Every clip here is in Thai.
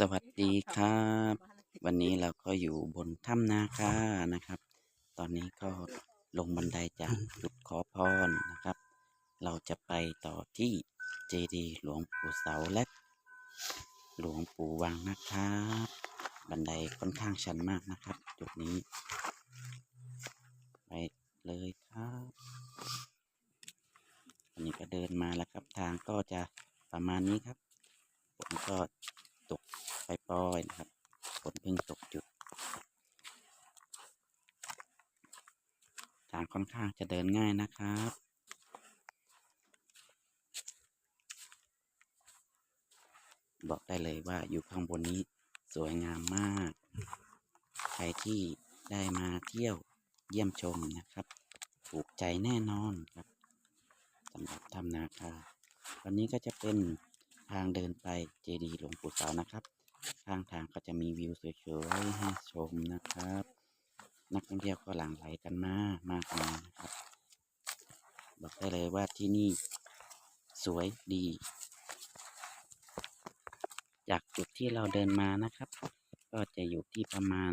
สวัสดีครับ วันนี้เราก็อยู่บนถ้ำนาคานะครับ ตอนนี้ก็ลงบันไดจากจุดขอพรนะครับ เราจะไปต่อที่เจดีย์หลวงปู่เสาและหลวงปู่วังนะครับ บันไดค่อนข้างชันมากนะครับ จุดนี้ ไปเลยครับอันนี้ก็เดินมาแล้วครับทางก็จะประมาณนี้ครับฝนก็ ตกไปปล่อยๆนะครับฝนเพิ่งตกจุดทางค่อนข้างจะเดินง่ายนะครับบอกได้เลยว่าอยู่ข้างบนนี้สวยงามมาก ใครที่ได้มาเที่ยวเยี่ยมชมนะครับ ถูกใจแน่นอนครับสำหรับถ้ำนาคาวันนี้ก็จะเป็น ทางเดินไปเจดีหลวงปู่เสานะครับข้างทางก็จะมีวิวสวยๆให้ชมนะครับ นักท่องเที่ยวก็หลั่งไหลกันมามากมายนะครับ บอกได้เลยว่าที่นี่สวยดี จากจุดที่เราเดินมานะครับ ก็จะอยู่ที่ประมาณ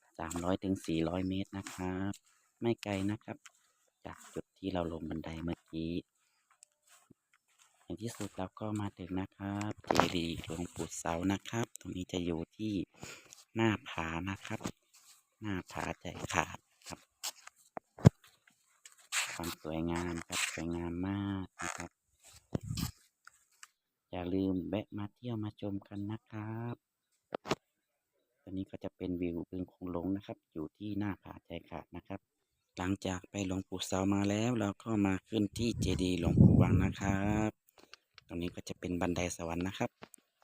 300ถึง400 เมตรนะครับ ไม่ไกลนะครับ จากจุดที่เราลงบันไดเมื่อกี้ ที่สุดเราก็มาถึงนะครับเจดีย์หลวงปู่เสานะครับ ตรงนี้จะอยู่ที่หน้าผานะครับ หน้าผาใจขาดครับความสวยงามครับสวยงามมากนะครับ อย่าลืมแวะมาเที่ยวมาชมกันนะครับตอนนี้ก็จะเป็นวิวบึงคงหลงนะครับ อยู่ที่หน้าผาใจขาดนะครับหลังจากไปหลวงปู่เสามาแล้ว เราก็มาขึ้นที่เจดีย์หลวงปู่วังนะครับ ตรงนี้ก็จะเป็นบันไดสวรรค์นะครับ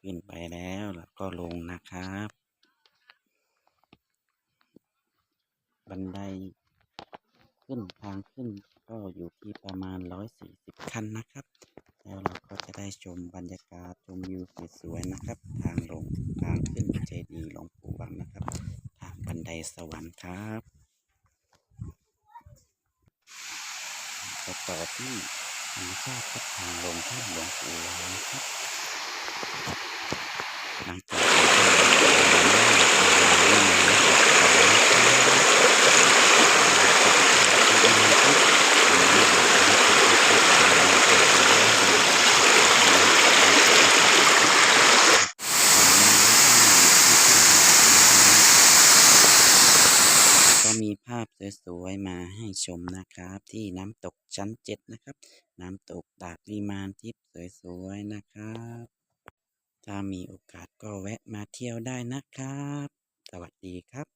ขึ้นไปแล้วแล้วก็ลงนะครับ บันไดขึ้นทางขึ้นก็อยู่ที่ประมาณ 140ขั้นนะครับ แล้วเราก็จะได้ชมบรรยากาศชมวิวสวยๆนะครับ ทางลงทางขึ้นเจดีย์หลวงปู่วังนะครับ ทางบันไดสวรรค์ครับต่อที่ ธรรมชาติครับทางลงท่านหลวงปู่วังนครับหลังจากนั้นก็ลงก็มี ภาพสวยๆมาให้ชมนะครับ ที่น้ำตกชั้นเจ็ดนะครับ น้ำตกตาดวิมานทิพย์สวยๆนะครับ ถ้ามีโอกาสก็แวะมาเที่ยวได้นะครับ สวัสดีครับ